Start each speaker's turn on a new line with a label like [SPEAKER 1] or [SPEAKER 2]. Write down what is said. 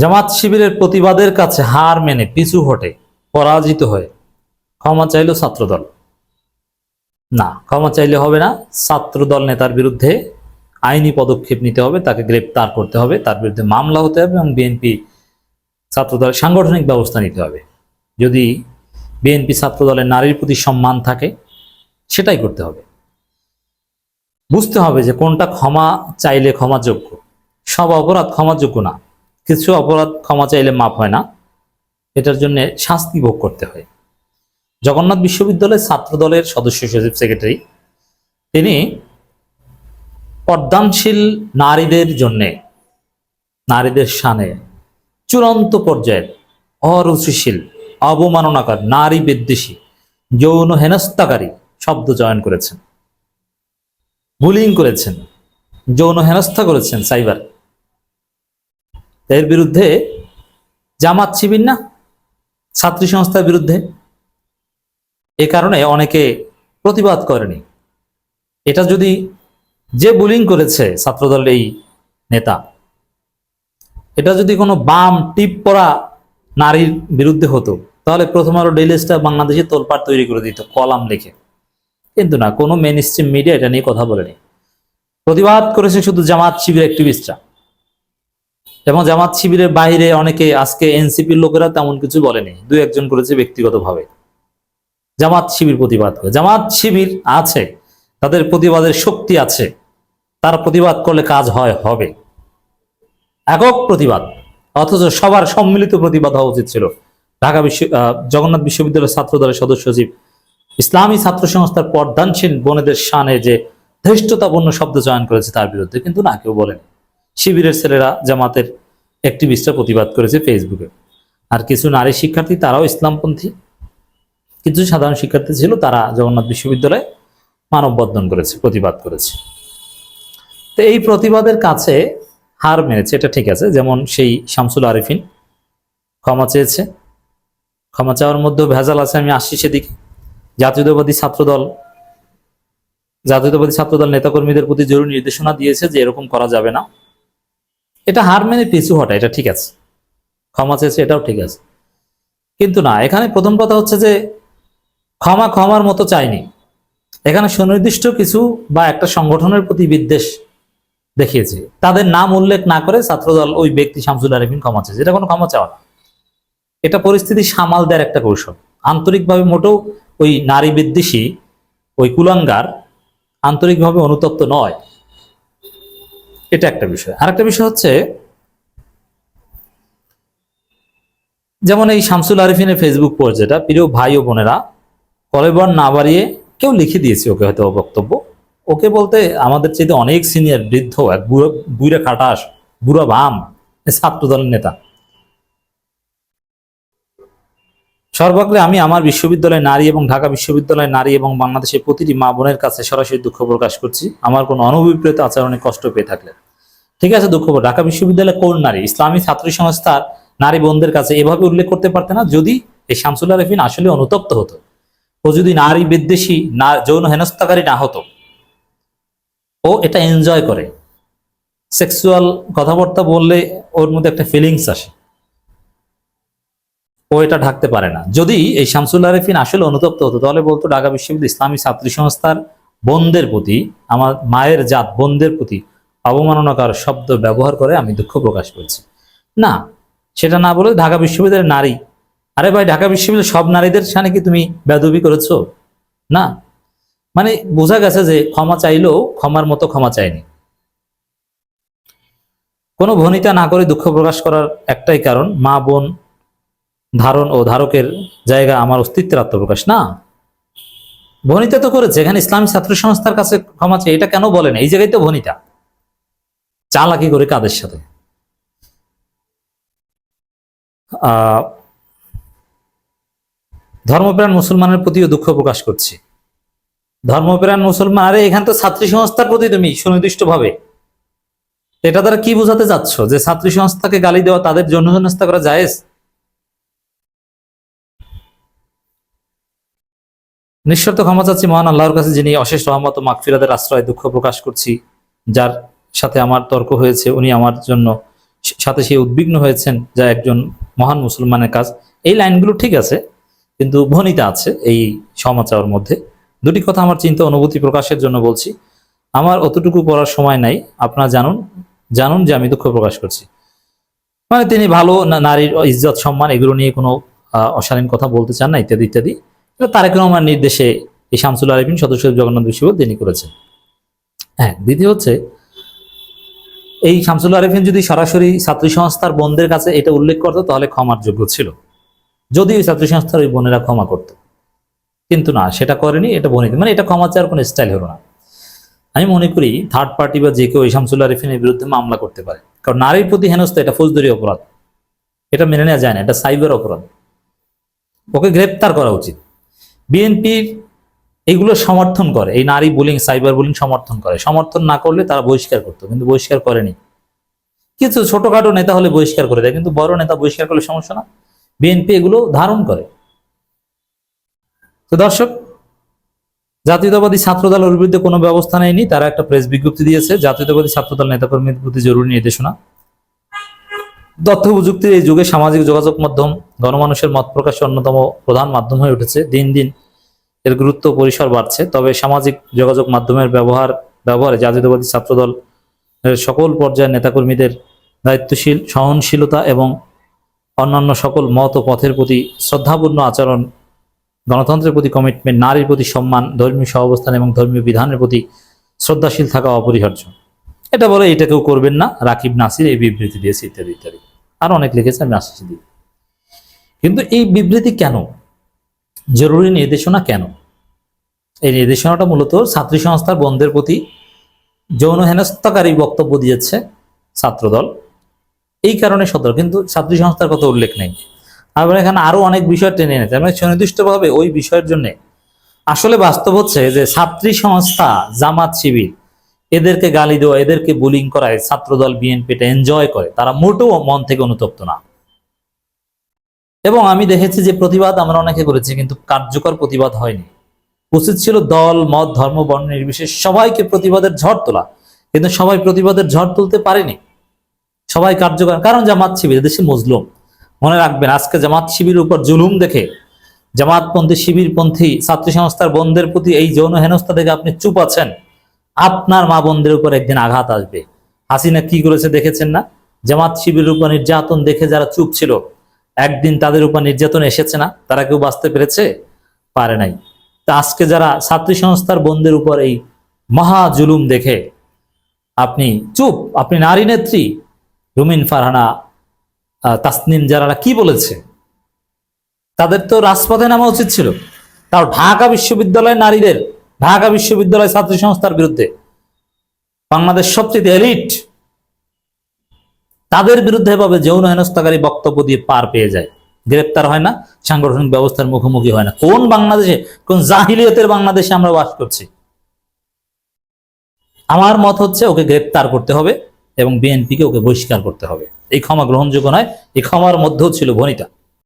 [SPEAKER 1] জামাত শিবিরের প্রতিবাদের কাছে হার মেনে পিছু হটে, পরাজিত হয়ে। ক্ষমা চাইল ছাত্রদল। না, ক্ষমা চাইলে হবে না। ছাত্রদল নেতার বিরুদ্ধে আইনি পদক্ষেপ নিতে হবে, তাকে গ্রেপ্তার করতে হবে, তার বিরুদ্ধে মামলা হতে হবে এবং বিএনপি ছাত্রদল সাংগঠনিক ব্যবস্থা নিতে হবে। যদি বিএনপি ছাত্রদলের নারীর প্রতি সম্মান থাকে, সেটাই করতে হবে। বুঝতে হবে যে কোনটা ক্ষমা চাইলে ক্ষমাযোগ্য। সব অপরাধ ক্ষমাযোগ্য না। কিছু অপরাধ ক্ষমা চাইলে মাপ হয় না। এটার জন্য শাস্তি ভোগ করতে হয়। জগন্নাথ বিশ্ববিদ্যালয়ের ছাত্র দলের সদস্য সচিব সেক্রেটারি, তিনি পর্দানশীল নারীদের জন্যে, নারীদের সানে চূড়ান্ত পর্যায়ের অরুচিশীল, অবমাননাকার, নারী বিদ্বেষী, যৌন হেনস্থাকারী শব্দ চয়ন করেছেন। বুলিং করেছেন, যৌন হেনস্থা করেছেন সাইবার। এর বিরুদ্ধে জামাত শিবির না? ছাত্রী সংস্থার বিরুদ্ধে? এ কারণে অনেকে প্রতিবাদ করেনি। এটা যদি যে বুলিং করেছে ছাত্রদলের এই নেতা, এটা যদি কোনো বাম টিপ পরা নারীর বিরুদ্ধে হতো, তাহলে প্রথম আলো ডেইলি বাংলাদেশে তোলপাড় তৈরি করে দিত, কলাম লিখে। কিন্তু না, কোনো মেন মিডিয়া এটা নিয়ে কথা বলেনি। প্রতিবাদ করেছে শুধু জামাত শিবির অ্যাক্টিভিস্টরা এবং জামাত শিবিরের বাইরে অনেকে আজকে এনসিপির লোকেরা তেমন কিছু বলেনি। দু একজন করেছে ব্যক্তিগতভাবে। জামাত শিবির প্রতিবাদ করে। জামাত শিবির আছে, তাদের প্রতিবাদের শক্তি আছে, তারা প্রতিবাদ করলে কাজ হয়, হবে। একক প্রতিবাদ, অথচ সবার সম্মিলিত প্রতিবাদ হওয়া উচিত ছিল। ঢাকা বিশ্ব জগন্নাথ বিশ্ববিদ্যালয়ের ছাত্র দলের সদস্য সচিব, ইসলামী ছাত্র সংস্থার পর্দানশীল বনেদের শানে যে ধৃষ্টতাপূর্ণ শব্দ চয়ন করেছে তার বিরুদ্ধে কিন্তু না, কেউ বলেন। শিবিরের ছেলেরা জামাতের অ্যাক্টিভিস্টরা প্রতিবাদ করেছে ফেসবুকে আর কিছু নারী শিক্ষার্থী, তারাও ইসলামপন্থী। কিছু সাধারণ শিক্ষার্থী ছিল, তারা জগন্নাথ বিশ্ববিদ্যালয়ে মানববন্ধন করেছে, প্রতিবাদ করেছে। তো এই প্রতিবাদের কাছে হার মেনেছে এটা ঠিক আছে, যেমন সেই শামসুল আরিফিন ক্ষমা চেয়েছে। ক্ষমা চাওয়ার মধ্যেও ভেজাল আছে, আমি আসছি সেদিকে। জাতীয়তাবাদী ছাত্রদল জাতীয়তাবাদী ছাত্রদল নেতাকর্মীদের প্রতি জরুরি নির্দেশনা দিয়েছে যে এরকম করা যাবে না। এটা হার মেনে পিছু হটা, এটা ঠিক আছে। ক্ষমা চেয়েছে, এটাও ঠিক আছে। কিন্তু না, এখানে প্রথম কথা হচ্ছে যে ক্ষমা ক্ষমার মতো চাইনি। এখানে সুনির্দিষ্ট কিছু বা একটা সংগঠনের প্রতি বিদ্বেষ দেখিয়েছে। তাদের নাম উল্লেখ না করে ছাত্রদল ওই ব্যক্তি শামসুল আরিফিন ক্ষমা চেয়েছে। এটা কোনো ক্ষমা চাওয়া না। এটা পরিস্থিতি সামাল দেওয়ার একটা কৌশল। আন্তরিকভাবে মোটেও ওই নারী বিদ্বেষী, ওই কুলাঙ্গার আন্তরিকভাবে অনুতপ্ত নয়। এটা একটা বিষয়। আরেকটা বিষয় হচ্ছে, যেমন এই শামসুল আরিফিনের ফেসবুক পোস্ট যেটা, প্রিয় ভাই ও বোনেরা কলেবর না বাড়িয়ে কেউ লিখে দিয়েছে ওকে হয়তো বক্তব্য। ওকে বলতে আমাদের চাইতে অনেক সিনিয়র বৃদ্ধ, এক বুড়া বুড়া খাটাস, বুড়া বাম ছাত্রদলের ছাত্র দলের নেতা। সর্বাগ্রে আমি আমার বিশ্ববিদ্যালয় নারী এবং ঢাকা বিশ্ববিদ্যালয় নারী এবং বাংলাদেশের প্রতিটি মা বোনের কাছে সরাসরি দুঃখ প্রকাশ করছি। আমার কোনো অনভিপ্রেত আচরণে কষ্ট পেয়ে থাকলে। ঠিক আছে, দুঃখ ঢাকা বিশ্ববিদ্যালয় কোন নারী? ইসলামী ছাত্র সংস্থার নারী বোনদের কাছে এভাবে উল্লেখ করতে পারতে না, যদি এই শামসুল্লাহ রফিন আসলে অনুতপ্ত হতো। ও যদি নারী বিদ্বেষী, না, যৌন হেনস্থাকারী না হতো। ও এটা এনজয় করে। সেক্সুয়াল কথাবার্তা বললে ওর মধ্যে একটা ফিলিংস আসে। ও এটা ঢাকতে পারে না। যদি এই শামসুল আরেফিন আসলে অনুতপ্ত হতো, তাহলে বলতো ঢাকা বিশ্ববিদ্যালয় ইসলামী ছাত্রী সংস্থার বোনদের প্রতি, আমার মায়ের জাত বোনদের প্রতি অবমাননাকার শব্দ ব্যবহার করে আমি দুঃখ প্রকাশ করছি। না, সেটা না বলে ঢাকা বিশ্ববিদ্যালয়ের নারী। আরে ভাই, ঢাকা বিশ্ববিদ্যালয়ের সব নারীদের সামনে কি তুমি বেদবি করেছ? না। মানে বোঝা গেছে যে ক্ষমা চাইলেও ক্ষমার মতো ক্ষমা চায়নি কোনো ভনিতা না করে দুঃখ প্রকাশ করার একটাই কারণ, মা বোন ধারণ ও ধারকের জায়গা আমার অস্তিত্বের আত্মপ্রকাশ। না। ভনিতা তো করেছে, এখানে ইসলামী ছাত্র সংস্থার কাছে ক্ষমা চেয়ে এটা কেন বলেন এই জায়গায় তো ভনিতা। চালাকি করে কাদের সাথে? ধর্মপ্রাণ মুসলমানের প্রতিও দুঃখ প্রকাশ করছি। ধর্মপ্রাণ মুসলমান, আরে এখানে তো ছাত্রী সংস্থার প্রতি তুমি সুনির্দিষ্ট ভাবে এটা দ্বারা কি বোঝাতে চাচ্ছ যে ছাত্রী সংস্থাকে গালি দেওয়া তাদের জন্য সংস্থা করা জায়েজ? নিঃশর্ত ক্ষমা চাচ্ছি মহান আল্লাহর কাছে, যিনি অশেষ রহমত ও মাগফিরাদের আশ্রয়, দুঃখ প্রকাশ করছি, যার সাথে আমার তর্ক হয়েছে, উনি আমার জন্য সাথে সে উদ্বিগ্ন হয়েছেন, যা একজন মহান মুসলমানের কাজ। এই লাইনগুলো ঠিক আছে, কিন্তু ভনিতা আছে এই সমাচার মধ্যে। দুটি কথা আমার চিন্তা অনুভূতি প্রকাশের জন্য বলছি। আমার অতটুকু পড়ার সময় নাই, আপনারা জানুন জানুন যে আমি দুঃখ প্রকাশ করছি। মানে তিনি ভালো নারীর ইজ্জত, সম্মান, এগুলো নিয়ে কোনো অশালীন কথা বলতে চান না, ইত্যাদি ইত্যাদি। তারেক রহমান নির্দেশে এই শামসুল আরিফিন সদস্য জগন্নাথ বিশ্ববিদ্যালয় তিনি করেছেন হ্যাঁ দ্বিতীয় হচ্ছে, এই শামসুল আরিফিন যদি সরাসরি ছাত্রী সংস্থার বোনদের কাছে এটা উল্লেখ করতো, তাহলে ক্ষমার যোগ্য ছিল। যদি ওই ছাত্রী সংস্থার ওই বোনেরা ক্ষমা করতো। কিন্তু না, সেটা করেনি, এটা বনিত মানে এটা ক্ষমা চাওয়ার কোনো স্টাইল হলো না। আমি মনে করি থার্ড পার্টি বা যে কেউ এই শামসুল আরিফিনের বিরুদ্ধে মামলা করতে পারে। কারণ নারীর প্রতি হেনস্থা, এটা ফৌজদারি অপরাধ। এটা মেনে নেওয়া যায় না, এটা সাইবার অপরাধ। ওকে গ্রেপ্তার করা উচিত। বিএনপির এগুলো সমর্থন করে। এই নারী বুলিং সাইবার বুলিং সমর্থন করে। সমর্থন না করলে তারা বহিষ্কার করতো, কিন্তু বহিষ্কার করেনি। কিছু ছোটখাটো নেতা হলে বহিষ্কার করে দেয়, কিন্তু বড় নেতা বহিষ্কার করলে সমস্যা না। বিএনপি এগুলো ধারণ করে। তো দর্শক, জাতীয়তাবাদী ছাত্রদল ওর বিরুদ্ধে কোনো ব্যবস্থা নেয়নি, তারা একটা প্রেস বিজ্ঞপ্তি দিয়েছে, জাতীয়তাবাদী ছাত্রদল নেতাকর্মীদের প্রতি জরুরি নির্দেশনা। তথ্য প্রযুক্তির এই যুগে সামাজিক যোগাযোগ মাধ্যম, গণমানুষের মত প্রকাশের অন্যতম প্রধান মাধ্যম হয়ে উঠেছে। দিন দিন এর গুরুত্ব পরিসর বাড়ছে। তবে সামাজিক যোগাযোগ মাধ্যমের ব্যবহার, ব্যবহারে জাতীয়তাবাদী ছাত্রদল সকল পর্যায়ের নেতাকর্মীদের দায়িত্বশীল, সহনশীলতা এবং অন্যান্য সকল মত ও পথের প্রতি শ্রদ্ধাপূর্ণ আচরণ, গণতন্ত্রের প্রতি কমিটমেন্ট নারীর প্রতি সম্মান, ধর্মীয় সহাবস্থান এবং ধর্মীয় বিধানের প্রতি শ্রদ্ধাশীল থাকা অপরিহার্য। এটা বলে এটা কেউ করবেন না, রাকিব নাসির এই বিবৃতি দিয়েছে ইত্যাদি ইত্যাদি। আর অনেক লিখেছে, আমি আসছি দিই। কিন্তু এই বিবৃতি কেন? জরুরি নির্দেশনা কেন? এই নির্দেশনাটা মূলত ছাত্রী সংস্থার বন্ধের প্রতি যৌন হেনস্থাকারী বক্তব্য দিয়েছে ছাত্রদল। এই কারণে সতর্ক, কিন্তু ছাত্রী সংস্থার কথা উল্লেখ নেই। আবার এখানে আরও অনেক বিষয় টেনে এনেছে। মানে সুনির্দিষ্টভাবে ওই বিষয়ের জন্য আসলে বাস্তব হচ্ছে যে ছাত্রী সংস্থা জামাত শিবির এদেরকে গালি দেওয়া, এদেরকে বুলিং করায় ছাত্রদল বিএনপি এটা এনজয় করে। তারা মোটেও মন থেকে অনুতপ্ত না। এবং আমি দেখেছি যে প্রতিবাদ আমরা অনেকে করেছি, কিন্তু কার্যকর প্রতিবাদ হয়নি। উচিত ছিল দল, মত, ধর্ম, বর্ণ নির্বিশেষ সবাইকে প্রতিবাদের ঝড় তোলা। কিন্তু সবাই প্রতিবাদের ঝড় তুলতে পারেনি। সবাই কার্যকর। কারণ জামাত শিবির দেশে মজলুম। মনে রাখবেন, আজকে জামাত শিবির উপর জুলুম দেখে জামাতপন্থী, শিবিরপন্থী ছাত্রী সংস্থার বন্ধের প্রতি এই যৌন হেনস্থা দেখে আপনি চুপ আছেন। আপনার মা বোনদের উপর একদিন আঘাত আসবে। হাসিনা কি করেছে দেখেছেন না? জামাত শিবিরের উপর নির্যাতন দেখে যারা চুপ ছিল, একদিন তাদের উপর নির্যাতন এসেছে না? তারা কেউ বাঁচতে পেরেছে? পারে নাই। তা আজকে যারা ছাত্রী সংস্থার বন্ধের উপর এই মহা জুলুম দেখে, আপনি চুপ, আপনি নারী নেত্রী। রুমিন ফারহানা তাসনিম যারা কি বলেছে? তাদের তো রাজপথে নামা উচিত ছিল। তাও ঢাকা বিশ্ববিদ্যালয়ের নারীদের ঢাকা বিশ্ববিদ্যালয় ছাত্রী সংস্থার বিরুদ্ধে বাংলাদেশ সবচেয়ে এলিট, তাদের বিরুদ্ধে এভাবে যৌন হেনস্থাকারী বক্তব্য দিয়ে পার পেয়ে যায়। গ্রেপ্তার হয় না, সাংগঠনিক ব্যবস্থার মুখোমুখি হয় না। কোন বাংলাদেশে, কোন জাহিলিয়তের বাংলাদেশে আমরা বাস করছি? আমার মত হচ্ছে ওকে গ্রেপ্তার করতে হবে এবং বিএনপিকে ওকে বহিষ্কার করতে হবে। এই ক্ষমা গ্রহণযোগ্য নয়, এই ক্ষমার মধ্যেও ছিল ভনিতা।